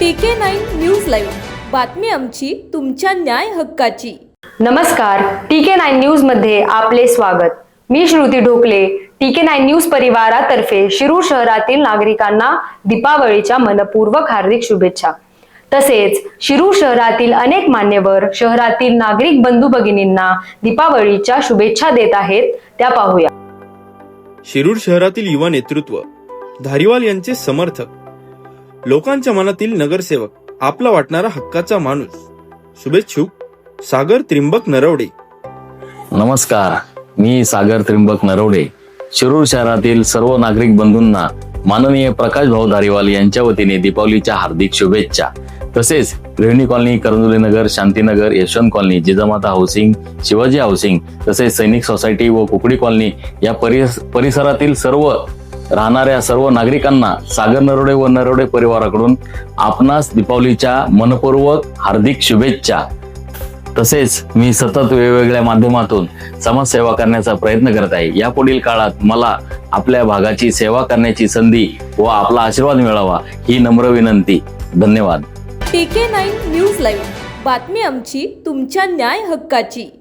टीके nine news live बातमी आमची तुमच्या न्याय हक्काची. नमस्कार टीके नाईन न्यूजमध्ये आपले स्वागत. मी श्रुती ढोकले टीके नाईन न्यूज परिवारातर्फे शिरूर शहरातील नागरिकांना दीपावलीच्या मनपूर्वक हार्दिक शुभेच्छा. तसेच शिरूर शहरातील अनेक मान्यवर शहरातील नागरिक बंधू भगिनींना दीपावलीच्या शुभेच्छा देत आहेत त्या पाहूया. शिरूर शहरातील युवा नेतृत्व धारीवाल यांचे समर्थक लोकांच्या मनातील नगरसेवक आपला वाटणारा हक्काचा माणूस. शुभेच्छुक सागर त्रिंबक नरवडे. नमस्कार मी सागर त्रिंबक नरवडे. शिरूर शहरातील सर्व नागरिक बंधूंना माननीय प्रकाश भाऊ धारीवाल यांच्या वतीने दीपावलीच्या हार्दिक शुभेच्छा. तसेच गृहिणी कॉलनी करंजुली नगर Shantinagar Yashwant colony Jijamata housing Shivaji housing तसेच सैनिक सोसायटी व कुकडी कॉलनी या परिस परिसरातील सर्व राहणाऱ्या सर्व नागरिकांना सागर नरोडे व नरोडे परिवाराकडून आपणास दीपावलीच्या मनपूर्वक हार्दिक शुभेच्छा. तसेच मी सतत वेगवेगळ्या माध्यमातून समाजसेवा करण्याचा प्रयत्न करत आहे. यापुढील काळात मला आपल्या भागाची सेवा करण्याची संधी व आपला आशीर्वाद मिळावा ही नम्र विनंती. धन्यवाद. टीके नाईन न्यूज लाईव्ह. बातमी आमची तुमच्या न्याय हक्काची.